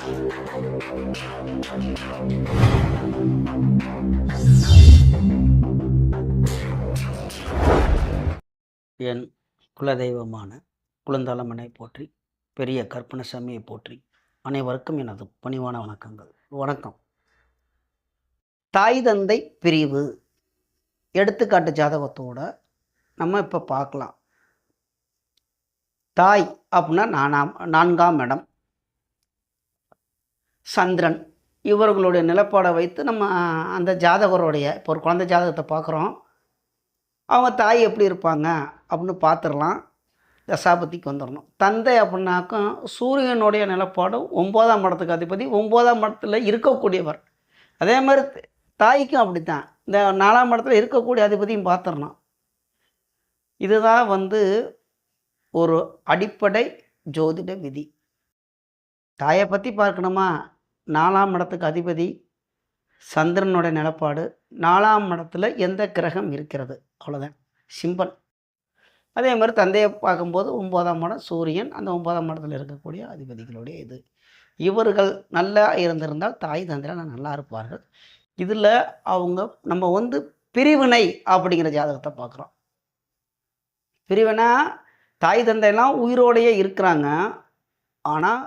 என் குலதெய்வமான குழந்தாளம்மனை போற்றி பெரிய கற்பனசாமியை போற்றி அனைவருக்கும் எனது பணிவான வணக்கங்கள். வணக்கம். தாய் தந்தை பிரிவு எடுத்துக்காட்டு ஜாதகத்தோட நம்ம இப்போ பார்க்கலாம். தாய் அப்படின்னா நானாம் நான்காம் இடம். சந்திரன். இவர்களுடைய நிலப்பாடை வைத்து நம்ம அந்த ஜாதகருடைய இப்போ ஒரு குழந்தை ஜாதகத்தை பார்க்குறோம். அவங்க தாய் எப்படி இருப்பாங்க? அப்படின்னு பார்த்துடலாம். தசாபதிக்கு வந்துடணும். தந்தை அப்படின்னாக்கும் சூரியனுடைய நிலப்பாடும் ஒம்போதாம் இடத்துக்கு அதிபதி ஒம்போதாம் இடத்துல இருக்கக்கூடியவர். அதே மாதிரி தாய்க்கும் அப்படி தான் இந்த நாலாம் இடத்துல இருக்கக்கூடிய அதிபதியும் பார்த்துடணும். இதுதான் வந்து ஒரு அடிப்படை ஜோதிட விதி. தாயை பற்றி பார்க்கணுமா? நாலாம் இடத்துக்கு அதிபதி சந்திரனுடைய நிலப்பாடு. நாலாம் இடத்துல எந்த கிரகம் இருக்கிறது? அவ்வளோதான் சிம்பன். அதே மாதிரி தந்தையை பார்க்கும்போது ஒன்பதாம் இடம் சூரியன். அந்த ஒன்பதாம் இடத்துல இருக்கக்கூடிய அதிபதிகளுடைய இது. இவர்கள் நல்லா இருந்திருந்தால் தாய் தந்தையெல்லாம் நல்லா இருப்பார்கள். இதில் அவங்க நம்ம வந்து பிரிவினை அப்படிங்கிற ஜாதகத்தை பார்க்குறோம். பிரிவினா தாய் தந்தையெல்லாம் உயிரோடையே இருக்கிறாங்க. ஆனால்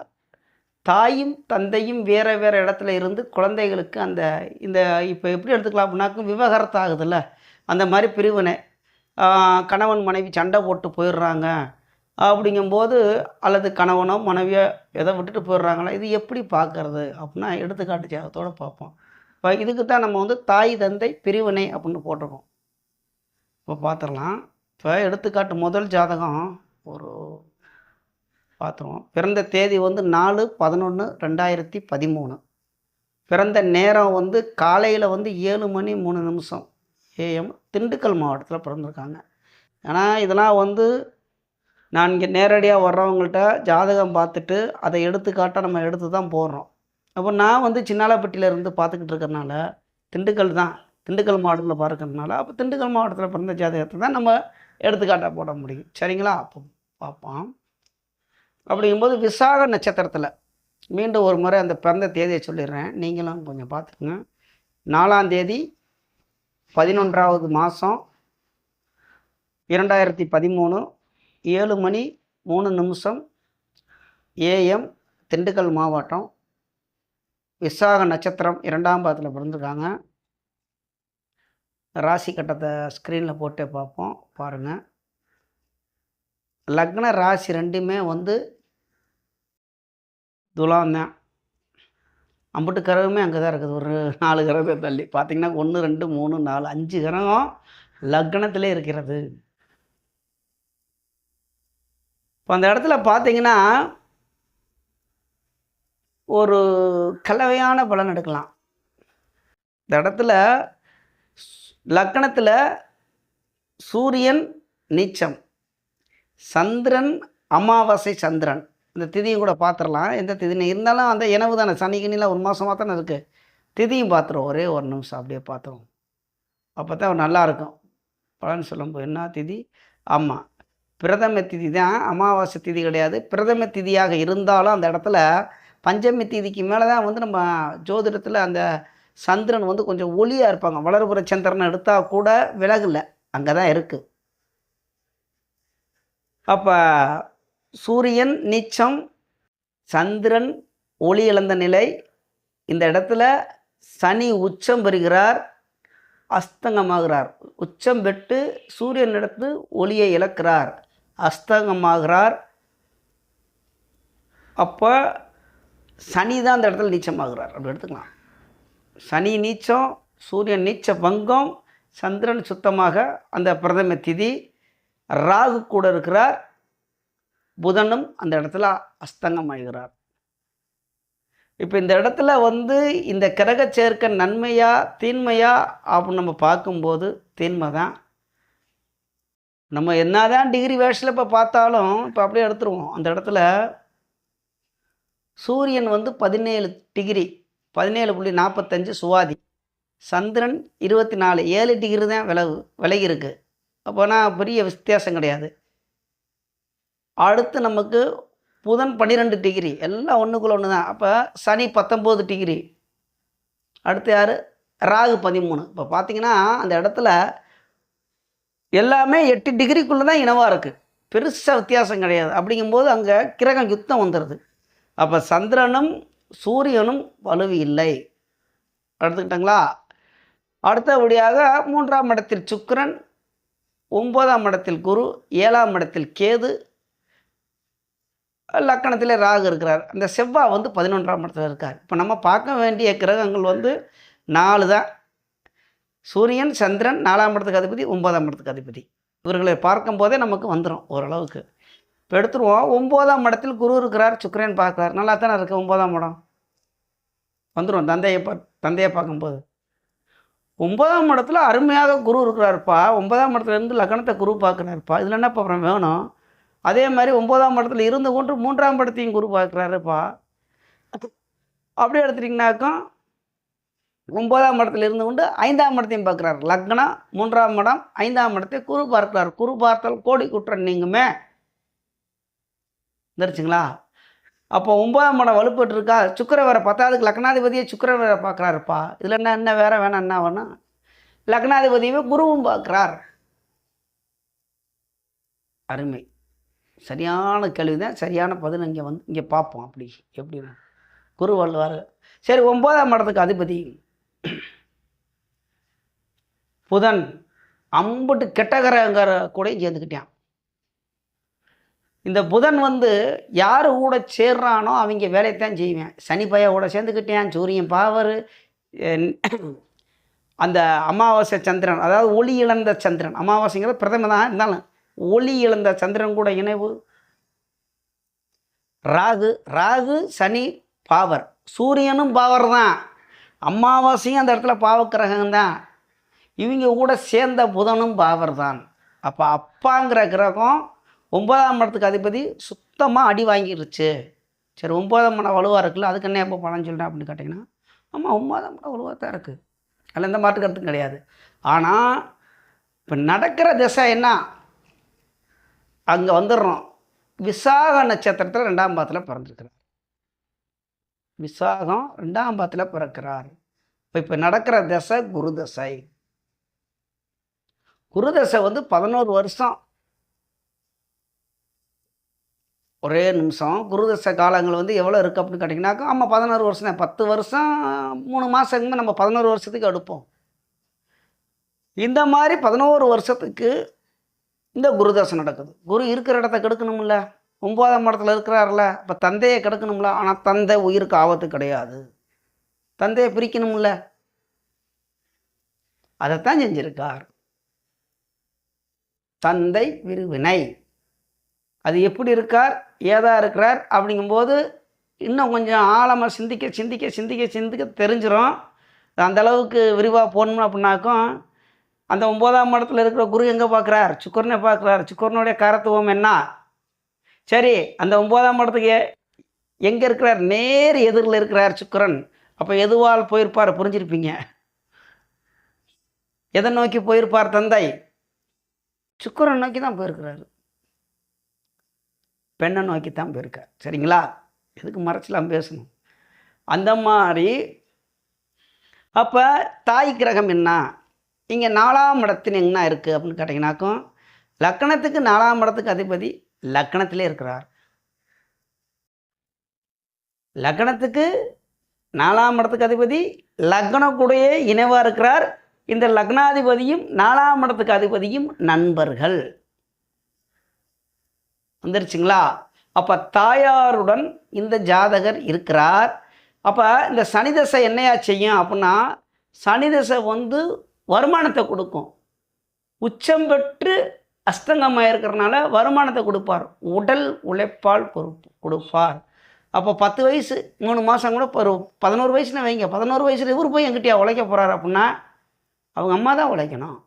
தாயும் தந்தையும் வேறு வேறு இடத்துல இருந்து குழந்தைகளுக்கு அந்த இந்த இப்போ எப்படி எடுத்துக்கலாம் அப்படின்னாக்கும் விவகாரத்து ஆகுதுல்ல அந்த மாதிரி பிரிவினை. கணவன் மனைவி சண்டை போட்டு போயிடுறாங்க அப்படிங்கும்போது அல்லது கணவனோ மனைவியோ எதை விட்டுட்டு போயிடுறாங்களா இது எப்படி பார்க்கறது அப்படின்னா எடுத்துக்காட்டு ஜாகத்தோடு பார்ப்போம். இப்போ இதுக்கு தான் நம்ம வந்து தாய் தந்தை பிரிவினை அப்படின்னு போட்டிருக்கோம். இப்போ பார்த்துடலாம். இப்போ எடுத்துக்காட்டு முதல் ஜாதகம் ஒரு பார்த்துருவோம் பிறந்த தேதி வந்து நாலு பதினொன்று ரெண்டாயிரத்தி பதிமூணு. பிறந்த நேரம் வந்து காலையில் வந்து ஏழு மணி மூணு நிமிஷம் ஏஎம் திண்டுக்கல் மாவட்டத்தில் பிறந்திருக்காங்க. ஏன்னா இதெல்லாம் வந்து நான் இங்கே நேரடியாக வர்றவங்கள்ட்ட ஜாதகம் பார்த்துட்டு அதை எடுத்துக்காட்டாக நம்ம எடுத்து தான் போடுறோம். அப்போ நான் வந்து சின்னாலப்பட்டியில இருந்து பார்த்துக்கிட்டு இருக்கிறனால திண்டுக்கல் தான். திண்டுக்கல் மாவட்டத்தில் பார்க்கறதுனால அப்போ திண்டுக்கல் மாவட்டத்தில் பிறந்த ஜாதகத்தை தான் நம்ம எடுத்துக்காட்டாக போட முடியும். சரிங்களா? அப்போ பார்ப்போம். அப்படிங்கும்போது விசாக நட்சத்திரத்தில் மீண்டும் ஒரு முறை அந்த பிறந்த தேதியை சொல்லிடுறேன். நீங்களும் கொஞ்சம் பார்த்துக்குங்க. நாலாம் தேதி பதினொன்றாவது மாதம் இரண்டாயிரத்தி பதிமூணு ஏழு மணி மூணு நிமிஷம் ஏஎம் திண்டுக்கல் மாவட்டம். விசாக நட்சத்திரம் இரண்டாம் பாதத்தில் பிறந்திருக்காங்க. ராசி கட்டத்தை ஸ்க்ரீனில் போட்டு பார்ப்போம். பாருங்கள் லக்ன ராசி ரெண்டுமே வந்து துலாம் தான் அம்புட்டு கிரகமே அங்கே தான் இருக்குது. ஒரு நாலு கிரகத்தை தள்ளி. பார்த்திங்கன்னா ஒன்று ரெண்டு மூணு நாலு அஞ்சு கிரகம் லக்னத்திலே இருக்கிறது. இப்போ அந்த இடத்துல பார்த்தீங்கன்னா ஒரு கலவையான பலன் எடுக்கலாம். இந்த இடத்துல லக்கணத்தில் சூரியன் நீச்சம் சந்திரன் அமாவாசை சந்திரன். இந்த திதியும் கூட பார்த்துடலாம் எந்த திதினு இருந்தாலும் அந்த இனவு தானே. சனி ஒரு மாதமாக தானே இருக்குது திதியும் பார்த்துருவோம் ஒரே ஒரு நிமிஷம் அப்படியே பார்த்துருவோம் அப்போ தான் நல்லா இருக்கும். பலன் சொல்லும்போது என்ன திதி? ஆமாம் பிரதம திதி தான். அமாவாசை திதி கிடையாது. பிரதம திதியாக இருந்தாலும் அந்த இடத்துல பஞ்சமி திதிக்கு மேலே தான் வந்து நம்ம ஜோதிடத்தில் அந்த சந்திரன் வந்து கொஞ்சம் ஒளியாக இருப்பாங்க. வளர்புற சந்திரனை எடுத்தால் கூட விலகல. அங்கே தான் இருக்குது அப்போ சூரியன் நீச்சம் சந்திரன் ஒளி இழந்த நிலை. இந்த இடத்துல சனி உச்சம் பெறுகிறார் அஸ்தங்கமாகிறார். உச்சம் பெற்று சூரியன் எடுத்து ஒளியை இழக்கிறார் அஸ்தங்கமாகிறார். அப்போ சனி தான் அந்த இடத்துல நீச்சமாகிறார். அப்படி எடுத்துக்கலாம். சனி நீச்சம் சூரியன் நீச்ச பங்கம் சந்திரன் சுத்தமாக அந்த பிரதம திதி ராகு கூட இருக்கிறார். புதனும் அந்த இடத்துல அஸ்தங்கம் ஆகிறார் இப்போ இந்த இடத்துல வந்து இந்த கிரக சேர்க்க நன்மையா தீன்மையா அப்படின்னு நம்ம பார்க்கும்போது தீன்மை தான். நம்ம என்னதான் டிகிரி வேஷில் இப்போ பார்த்தாலும் இப்போ அப்படியே எடுத்துருவோம். அந்த இடத்துல சூரியன் வந்து பதினேழு டிகிரி பதினேழு புள்ளி நாற்பத்தஞ்சு சுவாதி. சந்திரன் இருபத்தி நாலு ஏழு டிகிரி தான் விலகு விலகிருக்கு அப்போனா பெரிய வித்தியாசம் கிடையாது. அடுத்து நமக்கு புதன் பன்னிரெண்டு டிகிரி எல்லாம் ஒன்றுக்குள்ள ஒன்று தான் அப்போ சனி பத்தொம்போது டிகிரி அடுத்து யார்? ராகு பதிமூணு. இப்போ பார்த்தீங்கன்னா அந்த இடத்துல எல்லாமே எட்டு டிகிரிக்குள்ளே தான் இனவாக இருக்குது பெருசாக வித்தியாசம் கிடையாது. அப்படிங்கும்போது அங்கே கிரகம் யுத்தம் வந்துடுது அப்போ சந்திரனும் சூரியனும் வலுவி இல்லை. எடுத்துக்கிட்டாங்களா? அடுத்தபடியாக மூன்றாம் இடத்தில் சுக்கரன் ஒன்பதாம் இடத்தில் குரு ஏழாம் இடத்தில் கேது லக்கணத்தில் ராகு இருக்கிறார். அந்த செவ்வாய் வந்து பதினொன்றாம் இடத்துல இருக்கார். இப்போ நம்ம பார்க்க வேண்டிய கிரகங்கள் வந்து நாலு தான். சூரியன் சந்திரன் நாலாம் இடத்துக்கு அதிபதி ஒன்பதாம் இடத்துக்கு அதிபதி. இவர்களை பார்க்கும்போதே நமக்கு வந்துடும் ஓரளவுக்கு. இப்போ எடுத்துருவோம். ஒம்போதாம் இடத்தில் குரு இருக்கிறார் சுக்கரன் பார்க்குறார். நல்லா தானே இருக்குது ஒம்போதாம் இடம்? வந்துடும் தந்தையை பா தந்தையை பார்க்கும்போது. ஒன்பதாம் இடத்துல அருமையாக குரு இருக்கிறாருப்பா. ஒன்பதாம் இடத்துலேருந்து லக்னத்தை குரு பார்க்குறாருப்பா. இதில் என்ன அப்புறம் வேணும்? அதே மாதிரி ஒன்பதாம் இடத்துல இருந்து கொண்டு மூன்றாம் இடத்தையும் குரு பார்க்குறாருப்பா. அப்படி எடுத்துட்டிங்கனாக்கும் ஒன்பதாம் இடத்துல இருந்து கொண்டு ஐந்தாம் இடத்தையும் பார்க்குறாரு. லக்னம் மூன்றாம் இடம் ஐந்தாம் இடத்தை குரு பார்க்கிறார். குரு பார்த்தால் கோடி குற்றம் நீங்குமே. தெரிச்சுங்களா அப்போ ஒன்பதாம் இடம் வலுப்பட்டு இருக்கா? சுக்கர வேற பத்தாவதுக்கு லக்னாதிபதியை சுக்கர வேற பார்க்குறாருப்பா. இதில் என்ன என்ன வேற வேணாம் என்ன வேணும் லக்னாதிபதியவே குருவும் பார்க்குறார். அருமை. சரியான கேள்வி தான் சரியான பதில் இங்கே வந்து இங்கே பார்ப்போம் அப்படி எப்படின்னா குரு வள்ளுவார் சரி ஒன்பதாம் இடத்துக்கு அதிபதி. புதன் அம்புட்டு கெட்டகரங்கிற கூட சேர்ந்துக்கிட்டான். இந்த புதன் வந்து யார் கூட சேர்றானோ அவங்க வேலையைத்தான் செய்வேன். சனி பைய கூட சேர்ந்துக்கிட்டேன் சூரியன் பாவர் அந்த அமாவாசை சந்திரன் அதாவது ஒளி இழந்த சந்திரன். அமாவாசைங்கிறது பிரதம தான் இருந்தாலும் ஒளி இழந்த சந்திரன் கூட இணைவு. ராகு ராகு சனி பாவர். சூரியனும் பாவர் தான். அமாவாசையும் அந்த இடத்துல பாவக்கிரகம் தான். இவங்க கூட சேர்ந்த புதனும் பாவர் தான். அப்போ அப்பாங்கிற கிரகம் ஒன்பதாம் இடத்துக்கு அதிபதி சுத்தமாக அடி வாங்கிருச்சு. சரி ஒன்பதாம் இடம் வலுவாக இருக்குல்ல அதுக்கு என்ன எப்போ பலன் சொல்கிறேன் அப்படின்னு கேட்டிங்கன்னா ஆமாம் ஒன்பதாம் இடம் வலுவாக தான் இருக்குது அதில் எந்த மாற்று கருத்தும் கிடையாது. ஆனால் இப்போ நடக்கிற திசை என்ன? அங்கே வந்துடுறோம் விசாக நட்சத்திரத்தில் ரெண்டாம் பாதத்தில் பிறந்திருக்கிறார். விசாகம் ரெண்டாம் பாதத்தில் பிறக்கிறார். இப்போ இப்போ நடக்கிற தசை குரு தசை. குரு தசை வந்து பதினோரு வருஷம். ஒரே நிமிஷம். குருதசை காலங்கள் வந்து எவ்வளோ இருக்குது அப்படின்னு கேட்டிங்கனாக்கா ஆமாம் பதினோரு வருஷம் தான். பத்து வருஷம் மூணு மாதங்க நம்ம பதினோரு வருஷத்துக்கு எடுப்போம். இந்த மாதிரி பதினோரு வருஷத்துக்கு இந்த குருதசை நடக்குது. குரு இருக்கிற இடத்த கெடுக்கணும்ல. ஒன்பதாம் இடத்துல இருக்கிறார்ல இப்போ தந்தையை கெடுக்கணும்ல. ஆனால் தந்தை உயிருக்கு ஆபத்து கிடையாது. தந்தையை பிரிக்கணும்ல. அதைத்தான் செஞ்சிருக்கார். தந்தை விருவினை. அது எப்படி இருக்கார் ஏதா இருக்கிறார் அப்படிங்கும்போது இன்னும் கொஞ்சம் ஆழமாக சிந்திக்க சிந்திக்க சிந்திக்க சிந்திக்க தெரிஞ்சிடும் அந்த அளவுக்கு விரிவாக போகணும் அப்படின்னாக்கும் அந்த ஒம்போதாம் இடத்துல இருக்கிற குரு எங்கே பார்க்குறார் சுக்கரனை பார்க்குறார் சுக்கரனுடைய காரத்துவம் என்ன? சரி அந்த ஒம்போதாம் இடத்துக்கு எங்கே இருக்கிறார்? நேர் எதிரில் இருக்கிறார் சுக்கரன். அப்போ எதுவால் போயிருப்பார்? புரிஞ்சிருப்பீங்க. எதை நோக்கி போயிருப்பார் தந்தை? சுக்கரன் நோக்கி தான் போயிருக்கிறாரு. பெண்ணை நோக்கி தான் போயிருக்கார். சரிங்களா? எதுக்கு மறைச்சலாம் பேசணும்? அந்த மாதிரி அப்போ தாய் கிரகம் என்ன? இங்கே நாலாம் இடத்துல என்ன இருக்குது அப்படின்னு கேட்டிங்கனாக்கும் லக்கணத்துக்கு நாலாம் இடத்துக்கு அதிபதி லக்கணத்திலே இருக்கிறார். லக்னத்துக்கு நாலாம் இடத்துக்கு அதிபதி லக்னக்குடைய இணைவாக இருக்கிறார். இந்த லக்னாதிபதியும் நாலாம் இடத்துக்கு அதிபதியும் நண்பர்கள். வந்துருச்சுங்களா? அப்போ தாயாருடன் இந்த ஜாதகர் இருக்கிறார். அப்போ இந்த சனி தசை என்னையா செய்யும் அப்படின்னா சனி தசை வந்து வருமானத்தை கொடுக்கும். உச்சம் பெற்று அஸ்தங்கமாக இருக்கிறனால வருமானத்தை கொடுப்பார். உடல் உழைப்பால் பொறுப்பு கொடுப்பார். அப்போ பத்து வயசு மூணு மாதம் கூட ஒரு பதினோரு வயசுல வைங்க. பதினோரு வயசில் இவர் போய் எங்கிட்டயா உழைக்க போகிறார் அப்படின்னா அவங்க அம்மா தான் உழைக்கணும்.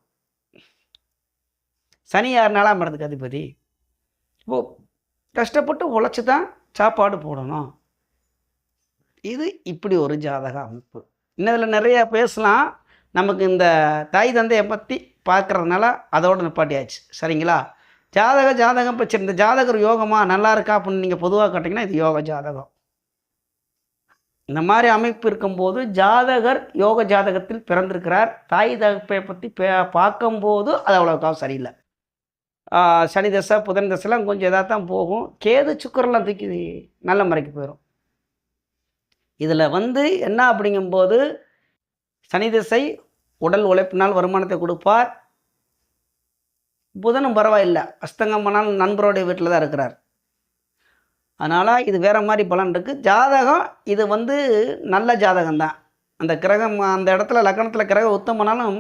சனி யார் நாலாம் இடத்துக்கு அதிபதி. இப்போ கஷ்டப்பட்டு உழைச்சி தான் சாப்பாடு போடணும். இது இப்படி ஒரு ஜாதக அமைப்பு. இன்னதில் நிறையா பேசலாம். நமக்கு இந்த தாய் தந்தையை பற்றி பார்க்குறதுனால அதோட நிப்பாட்டியாச்சு. சரிங்களா? ஜாதக ஜாதகம் பற்றி இந்த ஜாதகர் யோகமா நல்லா இருக்கா அப்படின்னு நீங்கள் பொதுவாக கேட்டிங்கன்னா இது யோக ஜாதகம். இந்த மாதிரி அமைப்பு இருக்கும்போது ஜாதகர் யோக ஜாதகத்தில் பிறந்திருக்கிறார். தாய் தகப்பை பற்றி பே பார்க்கும்போது அது அவ்வளோக்கா சரியில்லை. சனி தசை புதன் தசைலாம் கொஞ்சம் இதாக தான் போகும். கேது சுக்கரெல்லாம் தூக்கி நல்ல முறைக்கு போயிடும் இதில் வந்து என்ன அப்படிங்கும்போது சனி திசை உடல் உழைப்பினால் வருமானத்தை கொடுப்பார். புதனும் பரவாயில்லை. அஸ்தங்கம் பண்ணாலும் நண்பருடைய வீட்டில் தான் இருக்கிறார். அதனால் இது வேறு மாதிரி பலன் இருக்குது ஜாதகம் இது வந்து நல்ல ஜாதகம் தான். அந்த கிரகம் அந்த இடத்துல லக்னத்தில் கிரகம் உத்தமனாலும்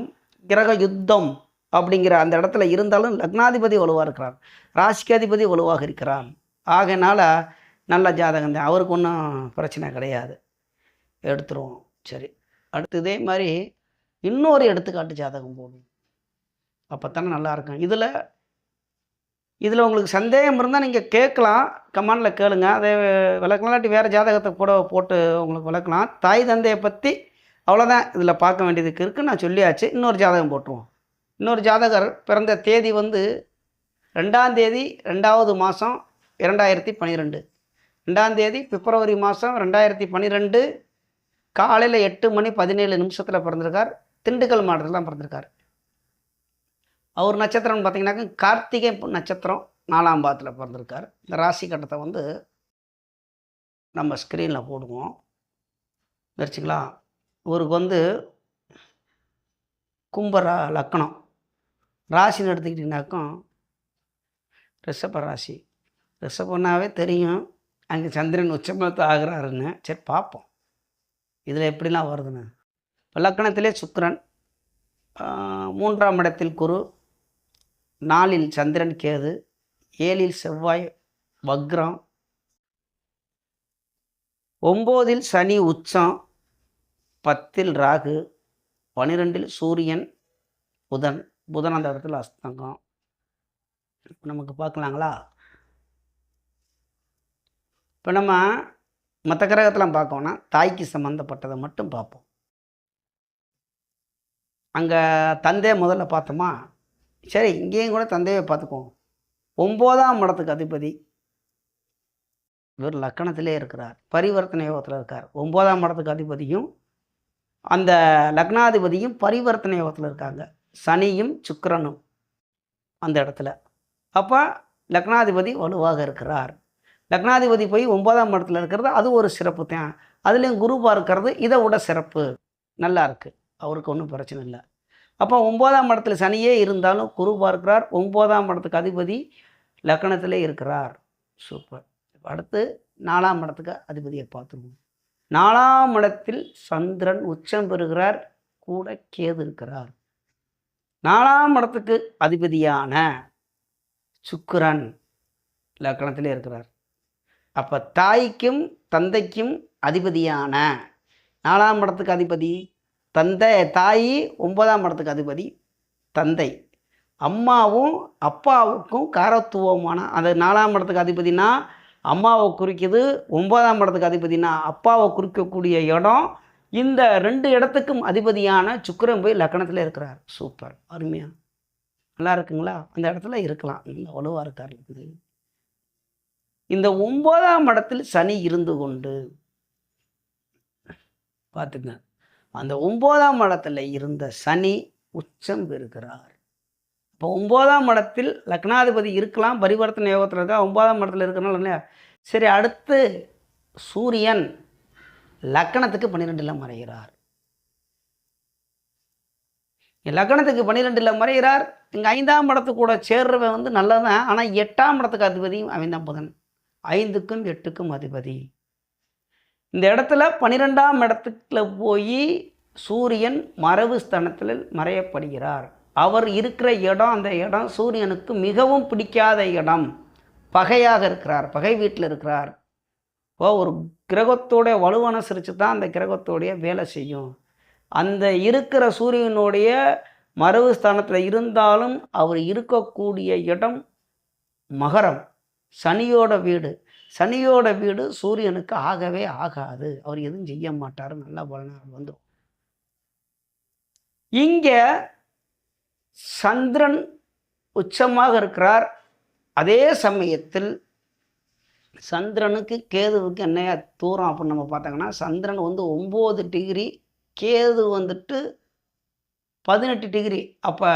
கிரக யுத்தம் அப்படிங்கிற அந்த இடத்துல இருந்தாலும் லக்னாதிபதி வலுவாக இருக்கிறார். ராசிக்காதிபதி வலுவாக இருக்கிறார். ஆகையினால் நல்ல ஜாதகம் தான். அவருக்கு ஒன்றும் பிரச்சனை கிடையாது. எடுத்துருவோம். சரி. அடுத்து இதே மாதிரி இன்னொரு எடுத்துக்காட்டு ஜாதகம் போடும் அப்போ தானே நல்லா இருக்கும். இதில் இதில் உங்களுக்கு சந்தேகம் இருந்தால் நீங்கள் கேட்கலாம். கமாண்டில் கேளுங்க. அதை விளக்கலாட்டி வேறு ஜாதகத்தை கூட போட்டு உங்களுக்கு விளக்கலாம். தாய் தந்தையை பற்றி அவ்வளோதான் இதில் பார்க்க வேண்டியதுக்கு இருக்குது நான் சொல்லியாச்சு. இன்னொரு ஜாதகம் போட்டுருவோம். இன்னொரு ஜாதகர் பிறந்த தேதி வந்து ரெண்டாம் தேதி ரெண்டாவது மாதம் இரண்டாயிரத்தி பன்னிரெண்டு. ரெண்டாம் தேதி பிப்ரவரி மாதம் ரெண்டாயிரத்தி பன்னிரெண்டு. காலையில் எட்டு மணி பதினேழு நிமிஷத்தில் பிறந்திருக்கார். திண்டுக்கல் மாவட்டத்தில் தான் பிறந்திருக்காரு. அவர் நட்சத்திரம்னு பார்த்தீங்கன்னாக்க கார்த்திகை நட்சத்திரம் நாலாம் பாதத்தில் பிறந்திருக்கார். இந்த ராசி கட்டத்தை வந்து நம்ம ஸ்க்ரீனில் போடுவோம். வச்சுங்களா இவருக்கு வந்து கும்பரா லக்கணம். ராசின்னு எடுத்துக்கிட்டிங்கனாக்கும் ரிஷப ராசி. ரிஷபனாவே தெரியும். அங்கே சந்திரன் உச்சமத்து ஆகிறாருன்னு. சரி பார்ப்போம் இதில் எப்படிலாம் வருதுன்னு? லக்கணத்திலே சுக்கரன் மூன்றாம் இடத்தில் குரு நாலில் சந்திரன் கேது ஏழில் செவ்வாய் வக்ரம் ஒம்போதில் சனி உச்சம் பத்தில் ராகு பனிரெண்டில் சூரியன் புதன் புதன் அந்த இடத்துல அஸ்தங்கம். இப்போ நமக்கு பார்க்கலாங்களா? இப்போ நம்ம மற்ற கிரகத்தெலாம் பார்க்கோன்னா தாய்க்கு சம்மந்தப்பட்டதை மட்டும் பார்ப்போம். அங்கே தந்தையை முதல்ல பார்த்தோமா? சரி இங்கேயும் கூட தந்தையை பார்த்துக்குவோம். ஒம்போதாம் இடத்துக்கு அதிபதி. இவர் லக்கணத்திலே இருக்கிறார். பரிவர்த்தனை யோகத்தில் இருக்கார். ஒம்போதாம் இடத்துக்கு அதிபதியும் அந்த லக்னாதிபதியும் பரிவர்த்தனை யோகத்தில் இருக்காங்க. சனியும் சுக்கரனும் அந்த இடத்துல. அப்போ லக்னாதிபதி வலுவாக இருக்கிறார். லக்னாதிபதி போய் ஒன்பதாம் இடத்துல இருக்கிறது அது ஒரு சிறப்பு தான். அதுலேயும் குரு பார்க்கறது இதை விட சிறப்பு. நல்லா இருக்குது அவருக்கு ஒன்றும் பிரச்சனை இல்லை. அப்போ ஒன்பதாம் இடத்துல சனியே இருந்தாலும் குரு பார்க்கிறார். ஒம்போதாம் இடத்துக்கு அதிபதி லக்கணத்திலே இருக்கிறார். சூப்பர். அடுத்து நாலாம் இடத்துக்கு அதிபதியை பார்த்துருவோம். நாலாம் இடத்தில் சந்திரன் உச்சம் பெறுகிறார். கூட கேது இருக்கிறார். நாலாம் இடத்துக்கு அதிபதியான சுக்கிரன் லக்கணத்திலே இருக்கிறார். அப்போ தாய்க்கும் தந்தைக்கும் அதிபதியான நாலாம் இடத்துக்கு அதிபதி தந்தை தாய் ஒன்பதாம் இடத்துக்கு அதிபதி தந்தை. அம்மாவும் அப்பாவுக்கும் காரத்துவமான அந்த நாலாம் இடத்துக்கு அதிபதினா அம்மாவை குறிக்குது ஒன்பதாம் இடத்துக்கு அதிபதினா அப்பாவை குறிக்கக்கூடிய இடம். இந்த ரெண்டு இடத்துக்கும் அதிபதியான சுக்கரன் போய் லக்கணத்தில் இருக்கிறார். சூப்பர் அருமையா. நல்லா இருக்குங்களா? அந்த இடத்துல இருக்கலாம். நல்ல வலுவாக இருக்கார் இருக்குது இந்த ஒன்பதாம் இடத்தில் சனி இருந்து கொண்டு பார்த்துங்க. அந்த ஒம்போதாம் இடத்துல இருந்த சனி உச்சம் பெறுகிறார். இப்போ ஒம்போதாம் இடத்தில் லக்னாதிபதி இருக்கலாம் பரிவர்த்தனை யோகத்தில் இருக்கா ஒம்போதாம் இடத்துல இருக்கிறனால இல்லையா? சரி அடுத்து சூரியன் லக்கணத்துக்கு பன்னிரெண்டில் மறைகிறார். லக்கணத்துக்கு பன்னிரெண்டில் மறைகிறார். இங்கே ஐந்தாம் இடத்துக்கு கூட சேர்றவன் வந்து நல்லதான் ஆனால் எட்டாம் இடத்துக்கு அதிபதியும் அவன் தான் புதன். ஐந்துக்கும் எட்டுக்கும் அதிபதி. இந்த இடத்துல பன்னிரெண்டாம் இடத்துல போய் சூரியன் மறைவு ஸ்தானத்தில் மறையப்படுகிறார். அவர் இருக்கிற இடம் அந்த இடம் சூரியனுக்கு மிகவும் பிடிக்காத இடம். பகையாக இருக்கிறார் பகை வீட்டில் இருக்கிறார். ஓ ஒரு கிரகத்தோடைய வலுவனுசரித்து தான் அந்த கிரகத்தோடைய வேலை செய்யும். அந்த இருக்கிற சூரியனுடைய மறைவு ஸ்தானத்தில் இருந்தாலும் அவர் இருக்கக்கூடிய இடம் மகரம் சனியோட வீடு. சனியோட வீடு சூரியனுக்கு ஆகவே ஆகாது. அவர் எதுவும் செய்ய மாட்டார். நல்லா பலனாக வந்துடும் இங்கே சந்திரன் உச்சமாக இருக்கிறார். அதே சமயத்தில் சந்திரனுக்கு கேதுவுக்கு என்னையா தூரம் அப்படின்னு நம்ம பார்த்தாங்கன்னா சந்திரன் வந்து ஒம்பது டிகிரி கேது வந்துட்டு பதினெட்டு டிகிரி. அப்போ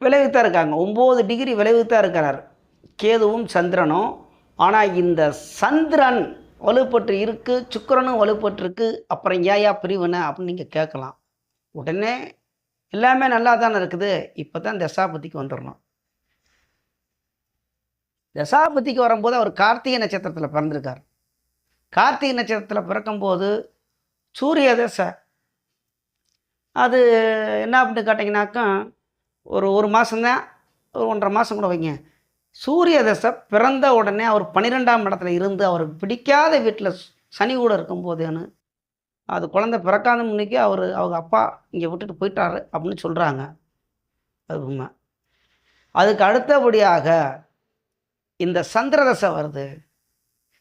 விளைவுத்தான் இருக்காங்க. ஒம்பது டிகிரி விளைவுத்தான் இருக்கிறார். கேதுவும் சந்திரனும் ஆனால் இந்த சந்திரன் வலுப்பட்டு இருக்குது சுக்கரனும் வலுப்பட்டுருக்கு அப்புறம் ஏயா பிரிவினை அப்படின்னு நீங்கள் கேட்கலாம். உடனே எல்லாமே நல்லா தானே இருக்குது இப்போ தான் தசாபதிக்கு வந்துடணும் தசாபதிக்கு வரும்போது அவர் கார்த்திகை நட்சத்திரத்தில் பிறந்திருக்கார். கார்த்திகை நட்சத்திரத்தில் பிறக்கும்போது சூரிய தசை. அது என்ன அப்படின்னு கேட்டிங்கனாக்கா ஒரு ஒரு மாதம்தான் ஒரு ஒன்றரை மாதம் கூட வைங்க. சூரிய தசை பிறந்த உடனே அவர் பன்னிரெண்டாம் இடத்துல இருந்து அவருக்கு பிடிக்காத வீட்டில் சனி கூட இருக்கும்போதுன்னு அது குழந்தை பிறக்காத முன்னைக்கு அவர் அவங்க அப்பா இங்கே விட்டுட்டு போயிட்டாரு அப்படின்னு சொல்கிறாங்க அது உண்மை. அதுக்கு அடுத்தபடியாக இந்த சந்திர தசை வருது.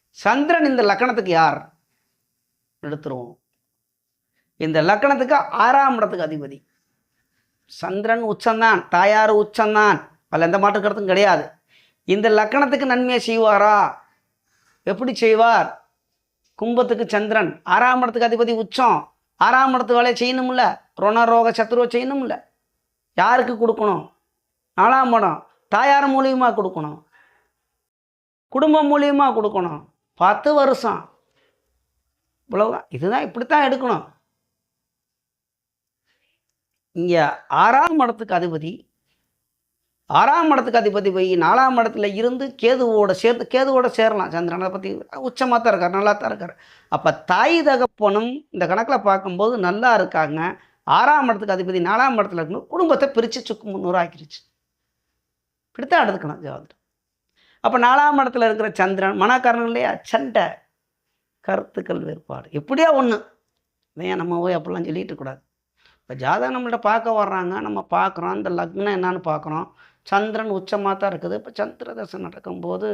சந்திரன் இந்த லக்கணத்துக்கு யார்? எடுத்துருவோம். இந்த லக்கணத்துக்கு ஆறாம் இடத்துக்கு அதிபதி. சந்திரன் உச்சந்தான் தாயார் உச்சந்தான். அதில் எந்த மாற்று கிடையாது. இந்த லக்கணத்துக்கு நன்மையை செய்வாரா? எப்படி செய்வார்? கும்பத்துக்கு சந்திரன் ஆறாம் இடத்துக்கு அதிபதி உச்சம். ஆறாம் இடத்து வேலையை செய்யணும்ல? ரோக சத்துருவை செய்யணும்ல? யாருக்கு கொடுக்கணும்? நாலாம் படம் தாயார் மூலியமாக கொடுக்கணும். குடும்பம் மூலியமாக கொடுக்கணும். பத்து வருஷம். இவ்வளோதான் இதுதான் இப்படித்தான் எடுக்கணும். இங்கே ஆறாம் மடத்துக்கு அதிபதி ஆறாம் இடத்துக்கு அதிபதி போய் நாலாம் இடத்துல இருந்து கேதுவோட சேர்த்து கேதுவோட சேரலாம். சந்திரனை பற்றி உச்சமாக தான் இருக்கார் நல்லா தான் இருக்கார். அப்போ தாய் தகப்பனும் இந்த கணக்கில் பார்க்கும்போது நல்லா இருக்காங்க. ஆறாம் இடத்துக்கு அதிபதி நாலாம் இடத்துல இருக்கணும் குடும்பத்தை பிரித்து சுக்கு முந்நூறு ஆக்கிருச்சு. இப்படித்தான் எடுத்துக்கணும் ஜாதகம் அப்போ நாலாம் இடத்துல இருக்கிற சந்திரன் மனக்காரங்களே சண்டை கருத்துக்கள் வேறுபாடு. எப்படியா ஒன்று ஏன் நம்ம போய் அப்படிலாம் சொல்லிட்டு கூடாது. இப்போ ஜாதகம் நம்மள்ட்ட பார்க்க வர்றாங்க. நம்ம பார்க்குறோம். இந்த லக்னம் என்னன்னு பார்க்குறோம். சந்திரன் உச்சமாக தான் இருக்குது. இப்போ சந்திரதசை நடக்கும்போது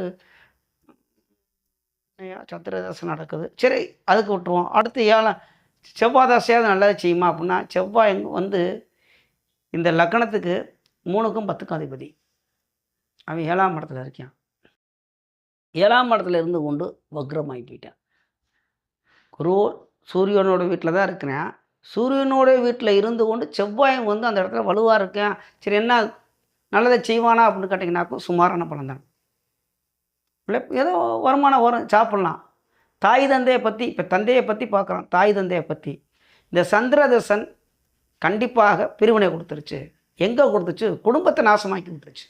சந்திர தசை நடக்குது. சரி அதுக்கு விட்டுருவோம். அடுத்து ஏழாம் செவ்வாய் தசையாவது நல்லது செய்யுமா அப்படின்னா செவ்வாய் வந்து இந்த லக்னத்துக்கு மூணுக்கும் பத்துக்கும் அதிபதி. அவன் ஏழாம் இடத்துல இருக்கான். ஏழாம் இடத்துல இருந்து கொண்டு வக்ரமாகி போயிட்டான். குரு சூரியனோட வீட்டில் தான் இருக்கிறேன். சூரியனோட வீட்டில் இருந்து கொண்டு செவ்வாயும் வந்து அந்த இடத்துல வலுவாக இருக்கேன். சரி என்ன நல்லதை செய்வானா அப்படின்னு கேட்டிங்கனாக்கும் சுமாரான பலன் தான். இல்லை ஏதோ வருமானம் வரும் சாப்பிட்லாம். தாய் தந்தையை பற்றி இப்போ தந்தையை பற்றி பார்க்குறோம் தாய் தந்தையை பற்றி இந்த சந்திரதசன் கண்டிப்பாக பிரிவினை கொடுத்துருச்சு. எங்கே கொடுத்துச்சு? குடும்பத்தை நாசமாக்கி விட்டுருச்சு.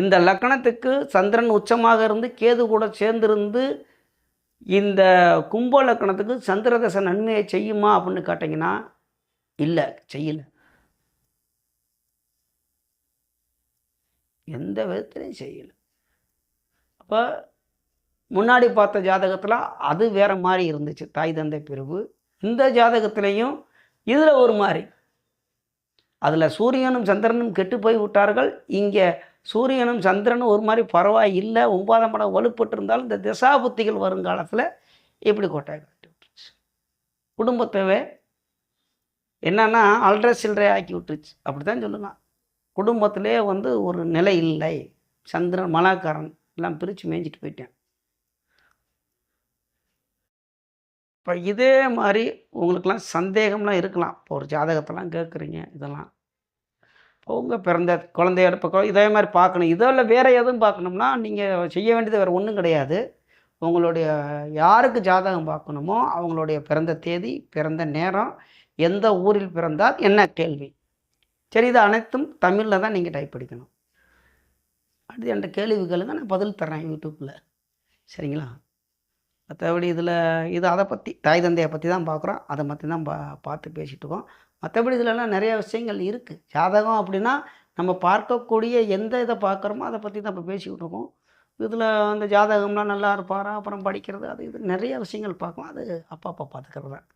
இந்த லக்கணத்துக்கு சந்திரன் உச்சமாக இருந்து கேது கூட சேர்ந்திருந்து இந்த கும்ப லக்கணத்துக்கு சந்திரதசன் நன்மையை செய்யுமா அப்படின்னு கேட்டிங்கன்னா இல்லை செய்யல. எந்த விதத்துலையும் செய்யலை. அப்போ முன்னாடி பார்த்த ஜாதகத்தில் அது வேற மாதிரி இருந்துச்சு. தாய் தந்தை பிரிவு. இந்த ஜாதகத்திலையும் இதில் ஒரு மாதிரி. அதில் சூரியனும் சந்திரனும் கெட்டு போய் விட்டார்கள். இங்கே சூரியனும் சந்திரனும் ஒரு மாதிரி பரவாயில்லை. ஒன்பதாம் படம் வலுப்பட்டு இருந்தாலும் இந்த திசாபுத்திகள் வருங்காலத்தில் இப்படி கொட்டாய் கட்டி விட்டுருச்சு. குடும்பத்தவே என்னென்னா அல்ற சில்லறை ஆக்கி விட்டுருச்சு. அப்படி தான் சொல்லலாம். குடும்பத்திலே வந்து ஒரு நிலை இல்லை. சந்திரன் மலாக்காரன் எல்லாம் பிரித்து மேய்ஞ்சிட்டு போயிட்டேன். இப்போ இதே மாதிரி உங்களுக்கெல்லாம் சந்தேகம்லாம் இருக்கலாம். இப்போ ஒரு ஜாதகத்தெல்லாம் கேட்குறீங்க இதெல்லாம். இப்போ உங்கள் பிறந்த குழந்தையோட பக்கம் இதே மாதிரி பார்க்கணும். இதில் வேறு எதுவும் பார்க்கணும்னா நீங்கள் செய்ய வேண்டியது வேறு ஒன்றும் கிடையாது. உங்களுடைய யாருக்கு ஜாதகம் பார்க்கணுமோ அவங்களுடைய பிறந்த தேதி பிறந்த நேரம் எந்த ஊரில் பிறந்தால் என்ன கேள்வி? சரி இது அனைத்தும் தமிழில் தான் நீங்கள் டைப் படிக்கணும் அடுத்து என்ற கேள்வி கேளுங்க நான் பதில் தர்றேன் யூடியூப்பில் சரிங்களா? மற்றபடி இதில் இது அதை பற்றி தாய் தந்தையை பற்றி தான் பார்க்குறோம் அதை பற்றி தான் பா பார்த்து பேசிகிட்ருக்கோம் மற்றபடி இதிலலாம் நிறைய விஷயங்கள் இருக்குது ஜாதகம் அப்படின்னா நம்ம பார்க்கக்கூடிய எந்த இதை பார்க்குறோமோ அதை பற்றி தான் இப்போ பேசிக்கிட்டு இருக்கோம். இதில் அந்த ஜாதகம்லாம் நல்லா இருப்பாரா? அப்புறம் படிக்கிறது அது இது நிறைய விஷயங்கள் பார்க்கலாம். அது அப்பா அப்பா பார்த்துக்கிறது. தான்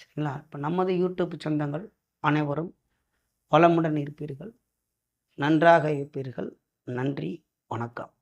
சரிங்களா? இப்போ நமது யூடியூப் சொந்தங்கள் அனைவரும் வளமுடன் இருப்பீர்கள். நன்றாக இருப்பீர்கள். நன்றி. வணக்கம்.